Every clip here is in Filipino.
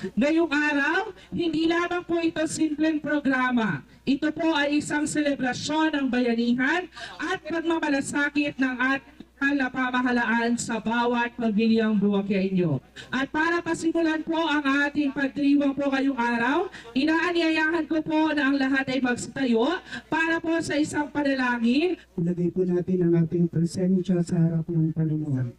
Ngayong araw, hindi lamang po ito simpleng programa. Ito po ay isang selebrasyon ng bayanihan at pagmamalasakit ng ating na pamahalaan sa bawat pamilyang buwakyenyo. At para pasimulan po ang ating pagdiriwang po ngayong araw, inaanyayahan ko po na ang lahat ay magsitayo para po sa isang panalangin Ilagay po natin ang ating presensya sa harap ng Panginoon.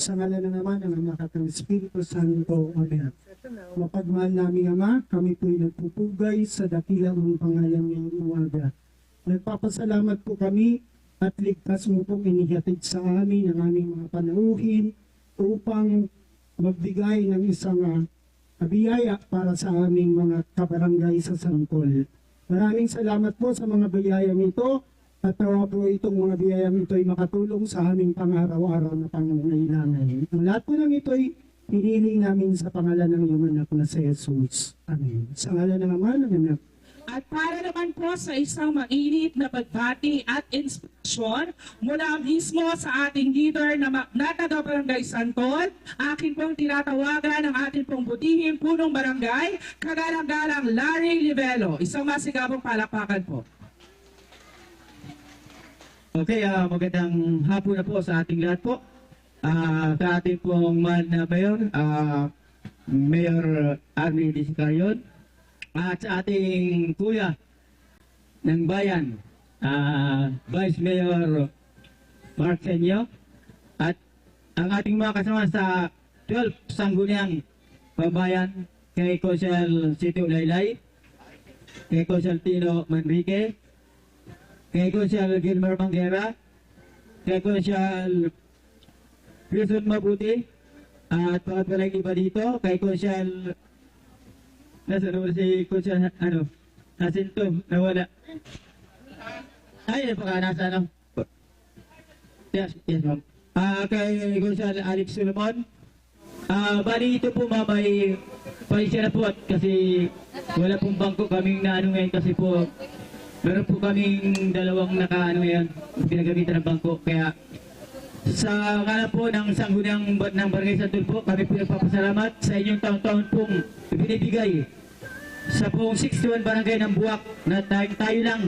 Sa ngala na naman ng Anak at ng Espiritu Santo. Amen. Mapagmahal namin Ama, kami po'y nagpupugay sa dakilang mong pangalan ng umaga. Nagpapasalamat po kami at ligtas mo pong inihatid sa amin ang aming mga panauhin upang magbigay ng isang ah, biyaya para sa aming mga kabarangay sa Sangkol. Maraming salamat po sa mga biyayang ito at nawa po itong mga biyayang ito ay makatulong sa aming pang-araw-araw na pangangailangan. Ang lahat po ng ito ay pinili namin sa pangalan ng iyong anak na si Jesus. Amen. Sa ngalan ng Ama, ng Anak, At para naman po sa isang mainit na pagbati at inspirasyon mula mismo sa ating leader na, na Barangay Santol, akin pong tinatawagan ang ating pong butihing punong barangay, kagalang-galang Larry Livelo. Isang masigabong palakpakan po. Okay, ah magandang hapon na po sa ating lahat po. Ah sa pong mahal na mayor, ah Mayor Arnie Discarion, at sa ating kuya ng bayan, ah Vice Mayor Mark Senyo, at ang ating mga kasama sa 12 sangguniang pambayan kay Consel Sito Laylay, kay Consel Tino Manrique, kay Consyal Gilmer Manguera, kay Consyal Wilson Mabuti, at mga palang iba dito, kay Consyal nasa naman si Consyal, ano, nasinto, nawala. Ay, ano pa ka, nasa ano? Yes, yes ma'am. Ah, kay Consyal Alex Solomon, ah, bali ito po mamay, paisya na po at kasi wala pong bangko kaming na ano ngayon kasi po Meron po kaming dalawang naka ano yan, pinagamitan ng bangko. Kaya sa kala po ng sangguniang ng Barangay Santol po, kami po nagpapasalamat sa inyong taon-taon pong binibigay sa pong 61 barangay ng Buwak na tayo, tayo lang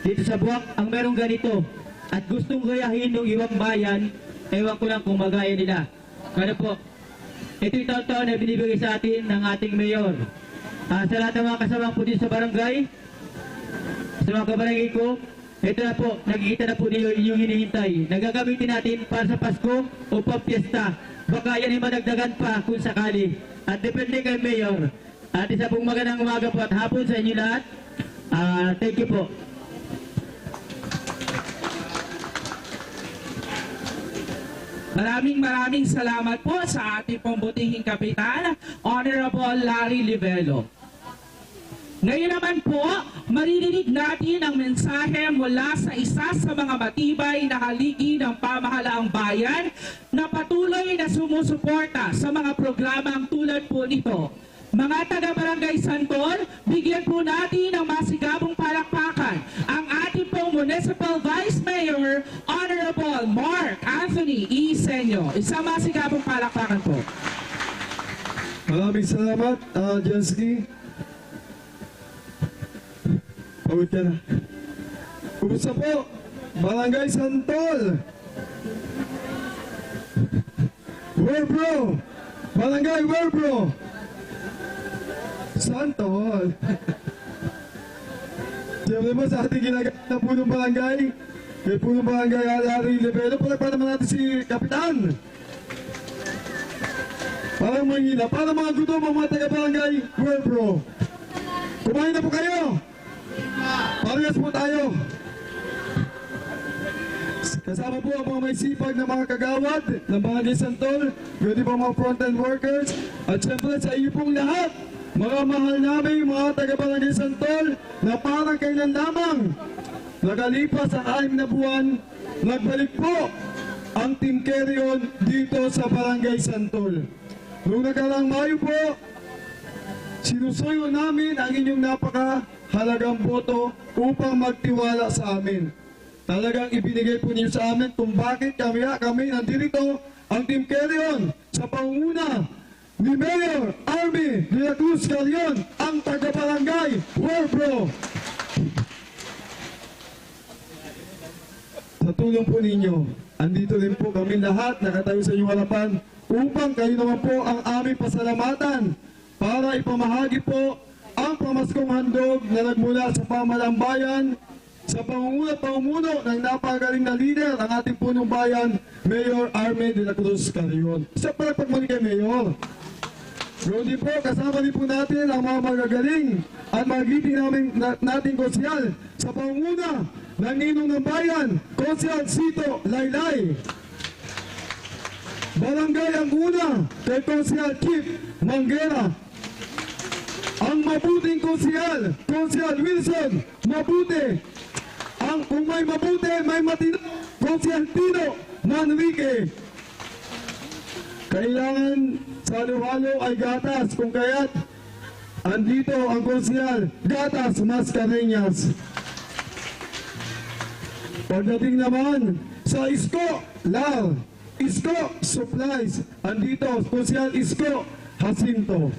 dito sa Buwak ang merong ganito at gustong gayahin ng ibang bayan, ewan ko lang kung magaya nila. Kaya po, ito yung taon-taon na binibigay sa atin ng ating mayor. Ah, sa lahat ng mga kasama po dito sa barangay, sa mga kabarangay ko, ito na po, nakikita na po ninyo inyong hinihintay. Nagagamitin natin para sa Pasko o pampiesta. Baka yan ay madagdagan pa kung sakali. At depende kay Mayor. At isa pong magandang umaga po at hapon sa inyo lahat. Ah, thank you po. Maraming maraming salamat po sa ating pong butihing kapitan, Honorable Larry Livelo. Ngayon naman po, maririnig natin ang mensahe mula sa isa sa mga matibay na haligi ng pamahalaang bayan na patuloy na sumusuporta sa mga programang tulad po nito. Mga taga-barangay Santol, bigyan po natin ng masigabong palakpakan ang ating pong Municipal Vice Mayor, Honorable Mark Anthony E. Senyo. Isang masigabong palakpakan po. Maraming salamat, uh, Jensky. Ka na. Kumusta po? Barangay Santol. Where bro? Barangay where bro? Santol. Siyempre mo sa ating ginagamit na punong barangay. May punong barangay Alari Libero. Pala naman natin si Kapitan. Parang mahina. Para mga gutom ang mga taga-barangay, well bro. Kumain na po kayo. Parehas po tayo. Kasama po ang mga may sipag na mga kagawad ng Barangay Santol, pwede po mga front-end workers, at syempre sa iyo pong lahat, mga mahal namin mga taga-Barangay Santol na parang kailan lamang Nagalipas ang anim na buwan, nagbalik po ang Team Carrion dito sa Barangay Santol. Noong nagkarang Mayo po, sinusuyo namin ang inyong napakahalagang boto upang magtiwala sa amin. Talagang ibinigay po niyo sa amin kung bakit kami, kami nandito ang Team Carrion sa panguna ni Mayor Army de la Cruz Calion, ang taga-barangay Warbro. Sa tulong po ninyo, andito rin po kami lahat nakatayo sa inyong harapan upang kayo naman po ang aming pasalamatan para ipamahagi po ang pamaskong handog na nagmula sa pamalang bayan sa pangunguna pamumuno ng napagaling na leader ang ating punong bayan, Mayor Arme de la Cruz Carrion. Sa palagpagmuli kay Mayor. Rudy po, kasama rin po natin ang mga magagaling at magiting namin, na, nating konsyal sa pangunguna ng Ninong ng Bayan, Konsyal Sito Laylay. Barangay ang una kay Konsyal Kip Manguera. Ang mabuting konsyal, Konsyal Wilson, mabuti. Ang kung may mabuti, may matino, Konsyal Tino Manrique. Kailangan sa halo-halo ay gatas kung kaya't andito ang konsyal Gatas Mascareñas. Pagdating naman sa Isko, Lar, Isko Supplies, andito konsyal Isko Jacinto.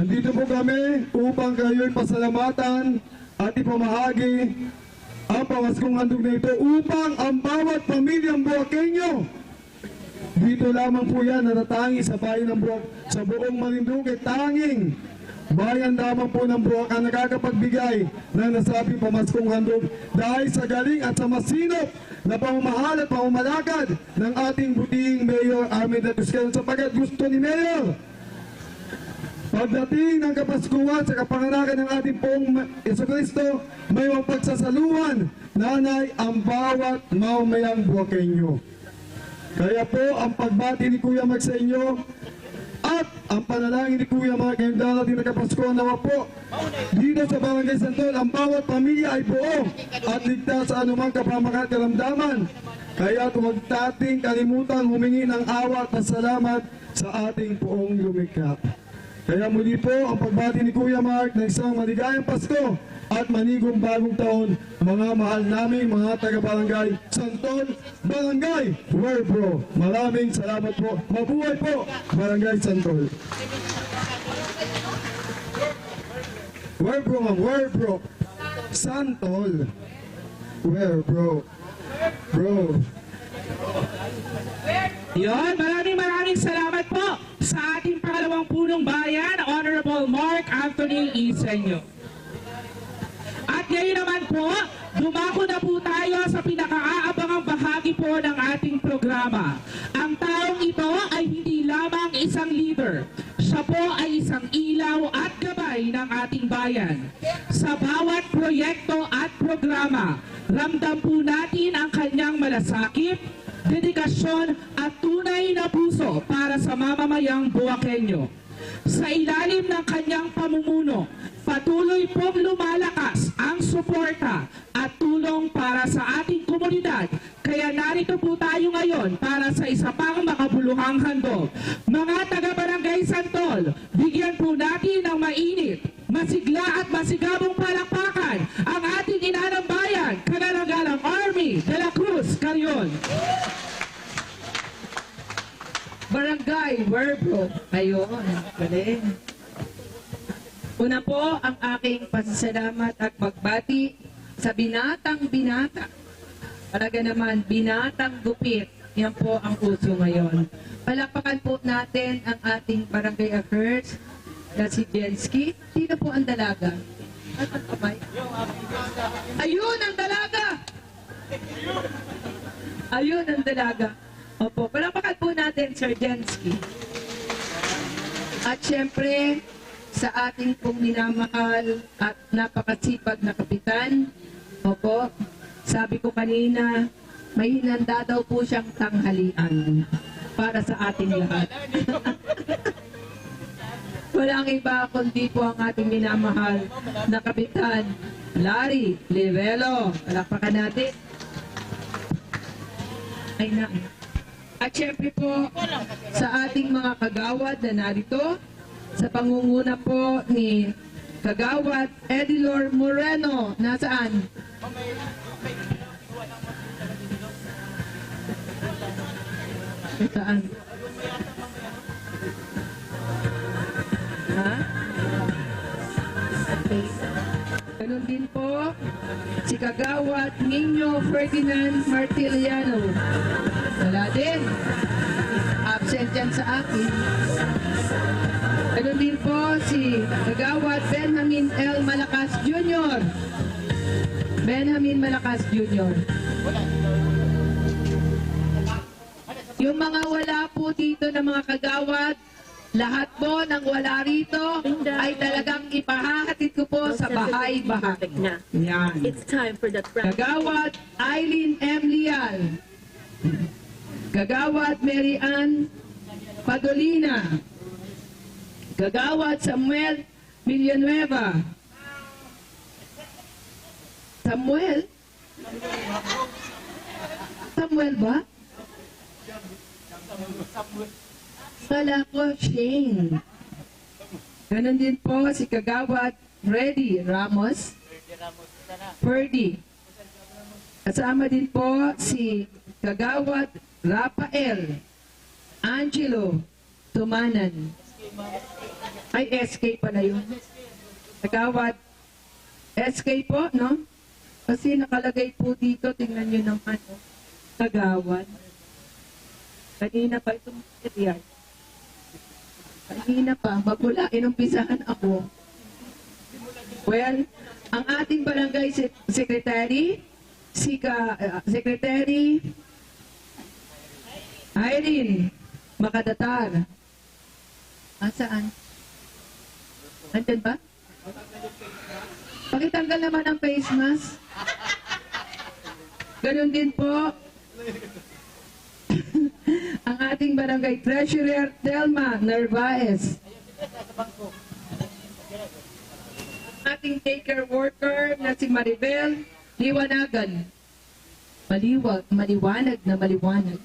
Andito po kami upang kayo'y pasalamatan at ipamahagi ang pamaskong handog na ito upang ang bawat pamilyang Buakenyo. Dito lamang po yan natatangi sa bayan ng Buwak sa buong Marinduque tanging bayan lamang po ng Buwak ang nakakapagbigay ng nasabing pamaskong handog dahil sa galing at sa masinop na pamamahal at pamamalakad ng ating butihing Mayor Armin Datuscan sapagat gusto ni Mayor Pagdating ng Kapaskuhan sa kapanganakan ng ating pong Kristo, may mapagsasaluhan, nanay, ang bawat maumayang buwakenyo. Kaya po, ang pagbati ni Kuya Mag sa inyo, at ang panalangin ni Kuya Mag ngayong darating na Kapaskuhan nawa po, dito sa Barangay Santol, ang bawat pamilya ay buo at ligtas sa anumang kapamakat karamdaman. Kaya huwag nating kalimutan humingi ng awa at pasalamat sa ating poong lumikha. Kaya muli po ang pagbati ni Kuya Mark ng isang maligayang Pasko at manigong bagong taon, mga mahal naming mga taga-barangay Santol, Barangay Werbro. Maraming salamat po. Mabuhay po, Barangay Santol. Werbro ma'am, Werbro. Santol. Werbro. Bro. Yon, maraming maraming salamat po sa ating pangalawang punong bayan, Honorable Mark Anthony Isenyo. At ngayon naman po, dumako na po tayo sa pinakaaabangang bahagi po ng ating programa. Ang taong ito ay hindi lamang isang leader. Siya po ay isang ilaw at gabay ng ating bayan. Sa bawat proyekto at programa, ramdam po natin ang kanyang malasakit, dedikasyon at tunay na puso para sa mamamayang Buwakenyo. Sa ilalim ng kanyang pamumuno, patuloy pong lumalakas ang suporta at tulong para sa ating komunidad. Kaya narito po tayo ngayon para sa isa pang makabuluhang handog. Mga taga-barangay Santol, bigyan po natin ng mainit, masigla at masigabong palakpakan ang ating ina ng bayan, Kagalagalang Army de Carion. Barangay Werbro. Ayun, galing. Una po ang aking pasasalamat at magbati sa binatang binata. Talaga naman, binatang gupit. Yan po ang uso ngayon. Palakpakan po natin ang ating barangay affairs na si Jensky. Sino po ang dalaga? At ang kamay? Ayun ang dalaga! Ayun ang dalaga. Opo, palakpakan po natin, Sir Jensky. At syempre, sa ating pong minamahal at napakasipag na kapitan, opo, sabi ko kanina, may hinanda daw po siyang tanghalian para sa ating lahat. Walang iba kundi po ang ating minamahal na kapitan, Larry Livelo. Palakpakan natin kailangan. At syempre po, sa ating mga kagawad na narito, sa pangunguna po ni kagawad Edilor Moreno, nasaan? Saan? Ha? Okay. Nasaan? din po si Kagawad Nino Ferdinand Martiliano. Wala din. Absent yan sa akin. Ganun din po si Kagawad Benjamin L. Malakas Jr. Benjamin Malakas Jr. Yung mga wala po dito na mga kagawad, lahat po ng wala rito ay talagang ipahahatid ko po sa bahay-bahay. Yan. It's time for that round. Kagawad Eileen M. Lial. Kagawad Mary Ann Padolina. Kagawad Samuel Villanueva. Samuel? Samuel ba? Kala ko Shane. Ganon din po si Kagawad Freddy Ramos. Ferdy. Kasama din po si Kagawad Rafael Angelo Tumanan. Ay, SK pala yun. Kagawad SK po, no? Kasi nakalagay po dito, tingnan nyo naman, no? Kagawad. Kanina pa itong material. Kanina pa, magmula inumpisahan ako. Well, ang ating barangay se- secretary, si ka, uh, secretary Irene Makadatar. Asaan? Andyan ba? Pakitanggal naman ang face mask. Ganon din po ating barangay treasurer Delma Narvaez. ating taker worker na si Maribel Liwanagan. Maliwag, maliwanag na maliwanag.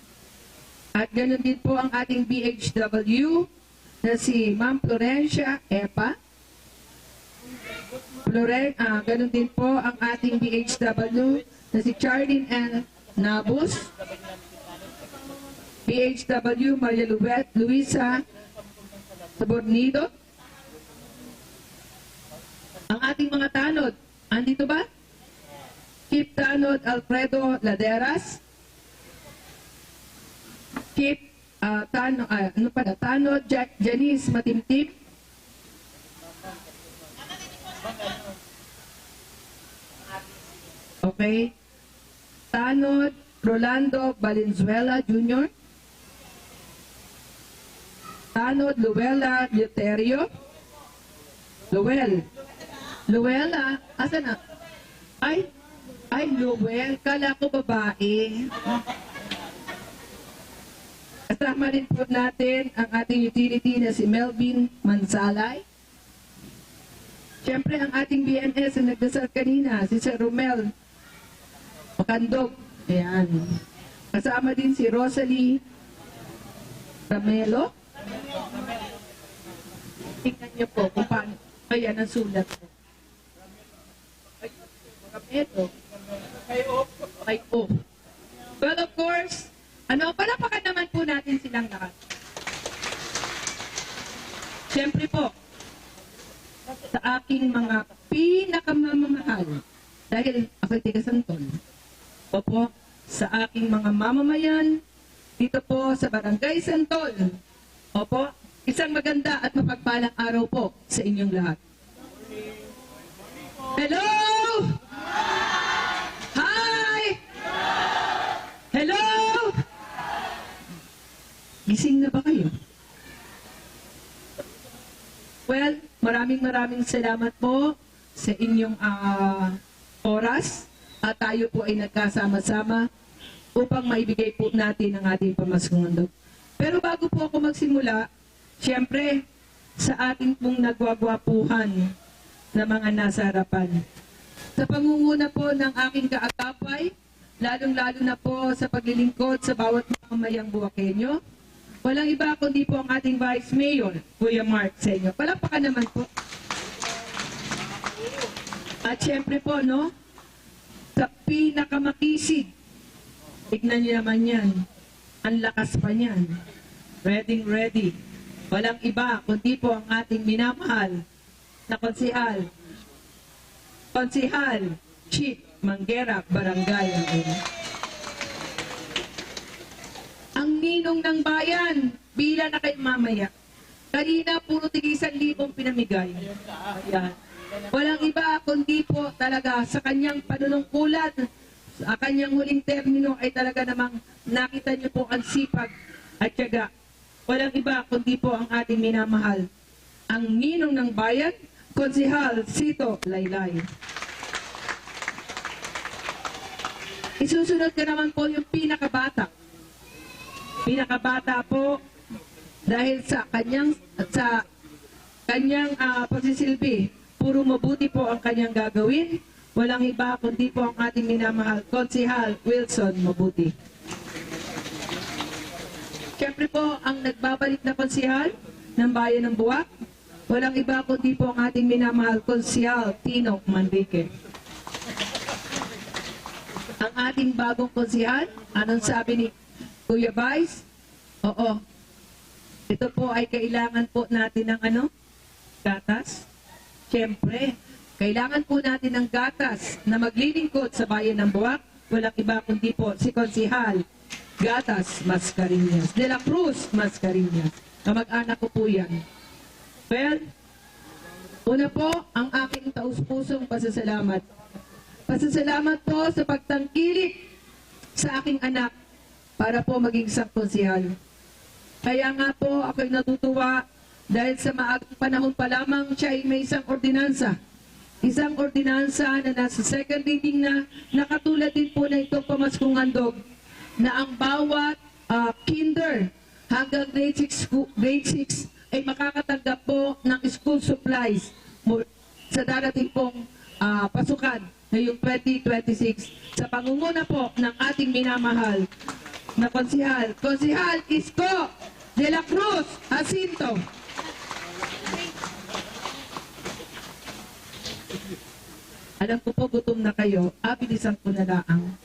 At ganoon din po ang ating BHW na si Ma'am Florencia Epa. Floren, ah, ganun din po ang ating BHW na si Charlene N. Nabus. BHW Maria Luisa Sabornido. Ang ating mga tanod, andito ba? Chief Tanod Alfredo Laderas. Chief ah, Tano, ah, ano pa Tanod Ja- Janice Matimtim. Okay. Tanod Rolando Valenzuela Jr. Tanod Luella Luterio. Luel. Luella, asa na? Ay, ay, Luel, kala ko babae. Kasama rin po natin ang ating utility na si Melvin Mansalay. Siyempre, ang ating BNS na nagdasal kanina, si Sir Romel Makandog. Ayan. Kasama din si Rosalie Ramelo. Tingnan niyo po kung paano. Ayan ang sulat ko. Ay, Ramelo. Ay, oh. Well, of course, ano, palapakan naman po natin silang lahat. Siyempre po, sa aking mga pinakamamahal, dahil ako'y tiga Santol, Opo, sa aking mga mamamayan, dito po sa Barangay Santol. Opo, isang maganda at mapagpalang araw po sa inyong lahat. Hello! Hi! Hello! Gising na ba kayo? Well, maraming maraming salamat po sa inyong ah, oras at tayo po ay nagkasama-sama upang maibigay po natin ang ating pamaskong. Pero bago po ako magsimula, siyempre, sa ating pong nagwagwapuhan na mga nasa harapan. Sa pangunguna po ng aking kaagapay, lalong-lalo na po sa paglilingkod sa bawat mamamayang buwakenyo, walang iba kundi po ang ating Vice Mayor, Kuya Mark sa inyo. Palapakan naman po. At siyempre po, no, sa pinakamakisig, tignan niyo naman yan, ang lakas pa niyan. Ready, ready. Walang iba, kundi po ang ating minamahal na konsihal, Konsihal, Chief, Manggera, Barangay. ang una. Ang ninong ng bayan, bila na kay mamaya. Kanina, puro tigisan libong pinamigay. Ayan. Walang iba kundi po talaga sa kanyang panunungkulan, sa kanyang huling termino ay talaga namang nakita niyo po ang sipag at tiyaga. Walang iba kundi po ang ating minamahal. Ang ninong ng bayan, Konsihal Sito Laylay. Isusunod ka naman po yung pinakabata. Pinakabata po dahil sa kanyang sa kanyang ah, pagsisilbi, puro mabuti po ang kanyang gagawin. Walang iba kundi po ang ating minamahal, Konsihal Wilson Mabuti. Siyempre po, ang nagbabalik na konsihal ng Bayan ng Buwak, walang iba kundi po ang ating minamahal, Konsihal Tino Manrique. Ang ating bagong konsihal, anong sabi ni Kuya Vice? Oo, ito po ay kailangan po natin ng ano? Gatas. Siyempre, kailangan po natin ng gatas na maglilingkod sa bayan ng Buwak. Walang iba kundi po si Konsihal Gatas Mascarinhas. De la Cruz Mascarinhas. Kamag-anak ko po yan. Well, una po ang aking taus-pusong pasasalamat. Pasasalamat po sa pagtangkilik sa aking anak para po maging isang konsihal. Kaya nga po ako'y natutuwa dahil sa maagang panahon pa lamang siya ay may isang ordinansa. Isang ordinansa na nasa second reading na nakatulad din po na itong pamaskong handog na ang bawat ah, kinder hanggang grade 6, scho- grade 6 ay makakatanggap po ng school supplies sa darating pong ah, pasukan ngayong 2026 sa pangunguna po ng ating minamahal na konsihal. Konsihal Isko de la Cruz Jacinto. Alam ko po gutom na kayo, abilisan ko na laang.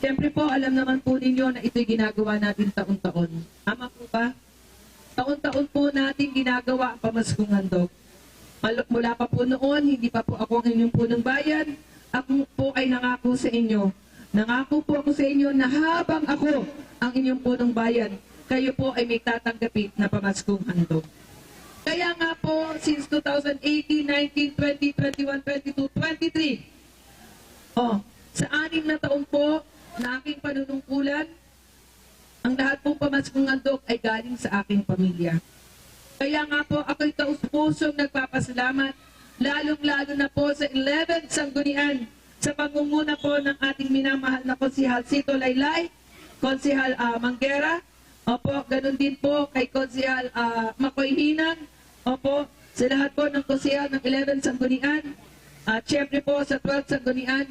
Siyempre po, alam naman po ninyo na ito'y ginagawa natin taon-taon. Tama po ba? Taon-taon po natin ginagawa ang pamaskong handog. Mula pa po noon, hindi pa po ako ang inyong punong bayan. Ako po ay nangako sa inyo. Nangako po ako sa inyo na habang ako ang inyong punong bayan, kayo po ay may tatanggapin na pamaskong handog. Since 2018, 19, 20, 21, 22, 23, oh, sa anim na taon po na aking panunungkulan, ang lahat pong pamaskong handog ay galing sa aking pamilya. Kaya nga po ako'y taus-pusong nagpapasalamat, lalong-lalo na po sa 11 sanggunian sa pangunguna po ng ating minamahal na konsihal Sito Laylay, konsihal ah, Manggera, opo, ganun din po kay konsihal ah, Makoy Hinang, opo, sa lahat po ng konsihal ng 11 sanggunian, at syempre po sa 12 sanggunian,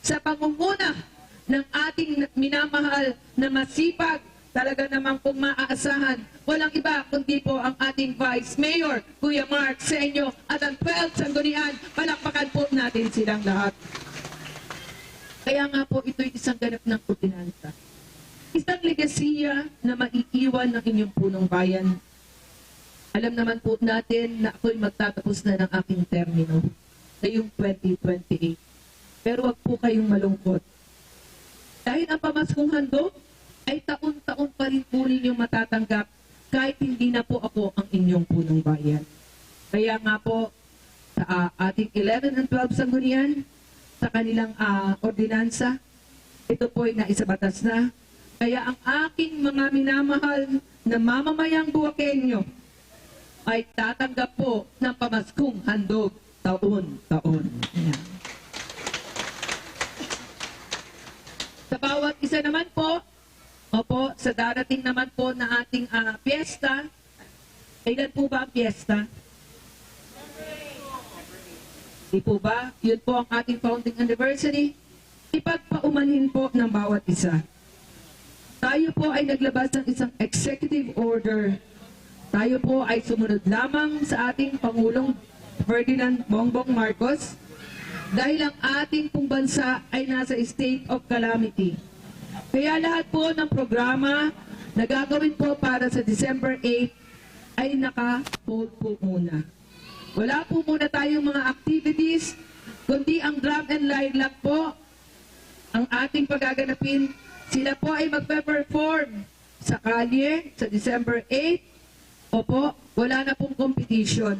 sa pangunguna ng ating minamahal na masipag, talaga namang kung maaasahan, walang iba kundi po ang ating Vice Mayor, Kuya Mark, sa inyo, at ang 12 sanggunian, palakpakan po natin silang lahat. Kaya nga po ito'y isang ganap ng ordinansa. Isang legasiya na maiiwan ng inyong punong bayan. Alam naman po natin na ako'y magtatapos na ng aking termino ngayong 2028. Pero wag po kayong malungkot. Dahil ang pamaskong handog ay taon-taon pa rin po ninyong matatanggap kahit hindi na po ako ang inyong punong bayan. Kaya nga po, sa ah, ating 11 and 12 sanggunian, sa kanilang ah, ordinansa, ito po ay naisabatas na. Kaya ang aking mga minamahal na mamamayang buwakenyo ay tatanggap po ng pamaskong handog taon-taon. Sa bawat isa naman po, opo, sa darating naman po na ating ah, piyesta, kailan po ba ang piyesta? Di po ba? Yun po ang ating founding anniversary. Ipagpaumanhin po ng bawat isa. Tayo po ay naglabas ng isang executive order. Tayo po ay sumunod lamang sa ating Pangulong Ferdinand Bongbong Marcos dahil ang ating pong bansa ay nasa state of calamity. Kaya lahat po ng programa na gagawin po para sa December 8 ay naka-hold po muna. Wala po muna tayong mga activities kundi ang drum and lilac po ang ating pagaganapin. Sila po ay magpe-perform sa kalye sa December 8. Opo, wala na pong competition.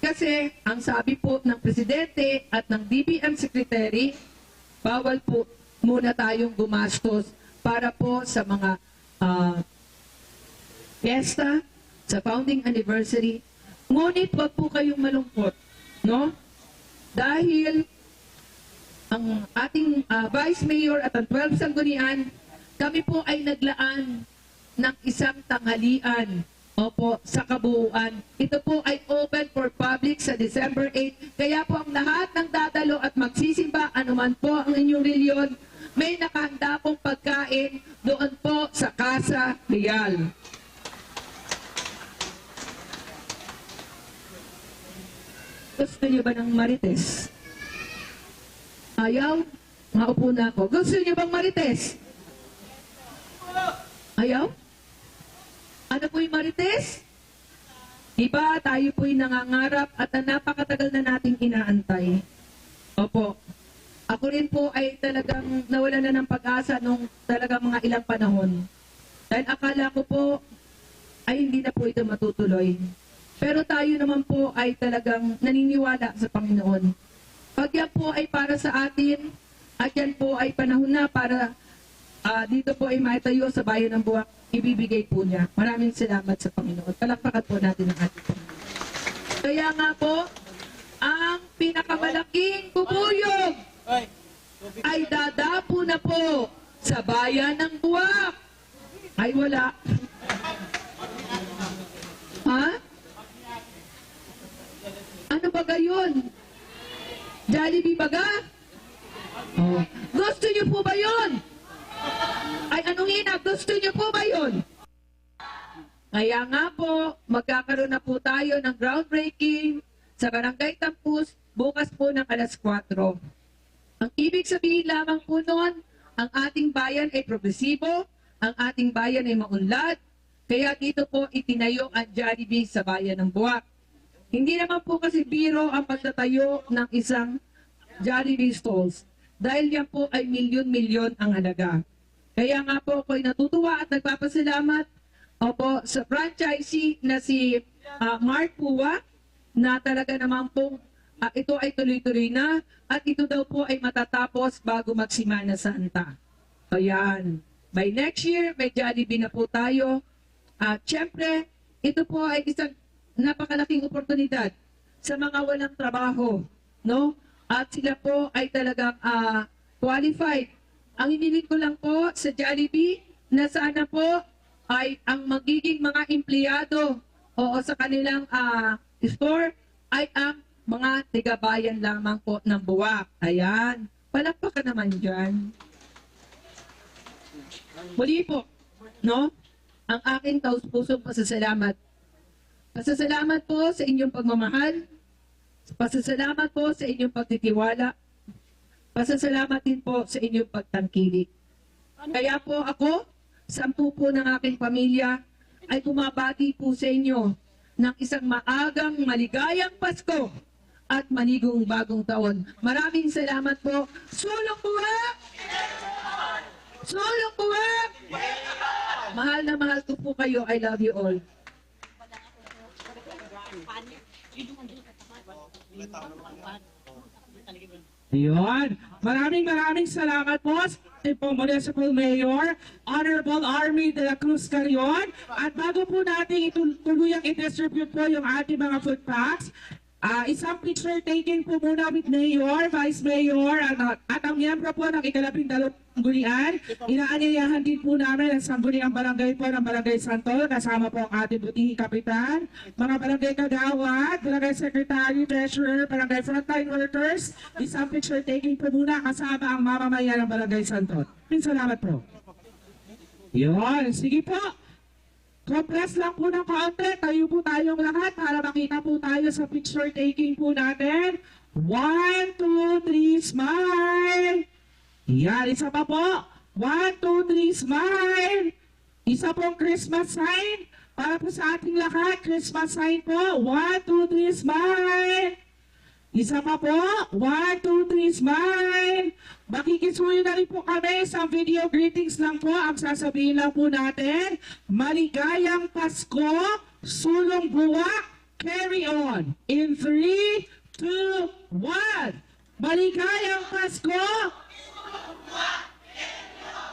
Kasi ang sabi po ng Presidente at ng DBM Secretary, bawal po muna tayong gumastos para po sa mga ah, fiesta, sa founding anniversary. Ngunit wag po kayong malungkot, no? Dahil ang ating ah, Vice Mayor at ang 12 Sanggunian, kami po ay naglaan ng isang tanghalian Opo, sa kabuuan. Ito po ay open for public sa December 8. Kaya po ang lahat ng dadalo at magsisimba, anuman po ang inyong reliyon, may nakahanda pong pagkain doon po sa Casa Real. Gusto niyo ba ng marites? Ayaw? Maupo na ako. Gusto niyo bang marites? Ayaw? Ano po yung marites? Iba, tayo po'y nangangarap at na napakatagal na nating inaantay. Opo. Ako rin po ay talagang nawala na ng pag-asa nung talagang mga ilang panahon. Dahil akala ko po ay hindi na po ito matutuloy. Pero tayo naman po ay talagang naniniwala sa Panginoon. Pag yan po ay para sa atin, at yan po ay panahon na para ah, dito po ay maitayo sa bayan ng Buwak, ibibigay po niya. Maraming salamat sa Panginoon. Palakpakan po natin ang ating Panginoon. Kaya nga po, ang pinakamalaking bubuyog ay dadapo na po sa bayan ng Buwak. Ay wala. Ha? Ano ba gayon? Jollibee baga? Oh. Gusto niyo po ba yun? Ay, anong ina? Gusto niyo po ba yun? Kaya nga po, magkakaroon na po tayo ng groundbreaking sa Barangay Tampus bukas po ng alas 4. Ang ibig sabihin lamang po noon, ang ating bayan ay progresibo, ang ating bayan ay maunlad, kaya dito po itinayo ang Jollibee sa bayan ng Buwak. Hindi naman po kasi biro ang pagtatayo ng isang Jollibee stalls dahil yan po ay milyon-milyon ang halaga. Kaya nga po ako'y natutuwa at nagpapasalamat opo, sa franchisee na si ah, Mark Puwa na talaga naman po ah, ito ay tuloy-tuloy na at ito daw po ay matatapos bago magsimana Santa. Ayan. By next year, may Jollibee na po tayo. At syempre, ito po ay isang napakalaking oportunidad sa mga walang trabaho, no? At sila po ay talagang ah, qualified. Ang hiniling ko lang po sa Jollibee na sana po ay ang magiging mga empleyado o sa kanilang ah, store ay ang mga tigabayan lamang po ng buwak. Ayan. Palakpakan naman dyan. Muli po, no? Ang aking taus-pusong pasasalamat. Pasasalamat po sa inyong pagmamahal. Pasasalamat po sa inyong pagtitiwala. Pasasalamat din po sa inyong pagtangkilik. Kaya po ako, sampu po ng aking pamilya, ay bumabati po sa inyo ng isang maagang maligayang Pasko at manigong bagong taon. Maraming salamat po. Sulong buwak! Sulong buwak! Mahal na mahal ko po kayo. I love you all. Yun. Maraming maraming salamat po ating pong Municipal Mayor, Honorable Army de la Cruz Carion. At bago po natin ituluyang i-distribute po yung ating mga food packs, ah isang picture taking po muna with Mayor, Vice Mayor, at, at ang miyembro po ng ikalaping dalawang sanggunian. Inaanyayahan din po namin ang sangguniang barangay po ng Barangay Santol, kasama po ang ating butihing kapitan, mga barangay kagawad, barangay secretary, treasurer, barangay frontline workers. Isang picture taking po muna kasama ang mamamayan ng Barangay Santol. Salamat po. Yun, sige po. Compress lang po ng kaunti. Tayo po tayong lahat para makita po tayo sa picture taking po natin. One, two, three, smile! Yan, isa pa po. One, two, three, smile! Isa pong Christmas sign para po sa ating lahat. Christmas sign po. One, two, three, smile! Isa pa po. One, two, three, smile. Makikisuyo na rin po kami sa video greetings lang po. Ang sasabihin lang po natin, maligayang Pasko, sulong buwak, carry on. In 3, 2, 1. Maligayang Pasko!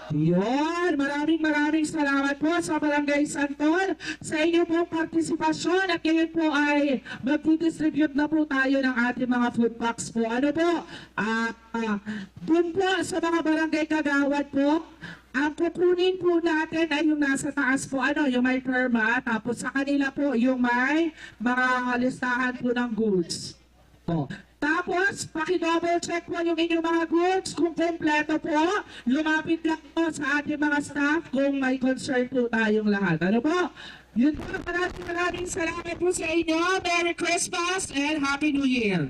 Yun, maraming maraming salamat po sa Barangay Santol sa inyong pong partisipasyon at ngayon po ay mag-distribute na po tayo ng ating mga food packs po. Ano po? Ah, ah, dun po sa mga barangay kagawad po, ang kukunin po natin ay yung nasa taas po, ano, yung may perma, tapos sa kanila po yung may mga listahan po ng goods. Po. Tapos, paki-double check po yung inyong mga goods kung kompleto po. Lumapit lang po sa ating mga staff kung may concern po tayong lahat. Ano po? Yun po, maraming maraming salamat po sa inyo. Merry Christmas and Happy New Year!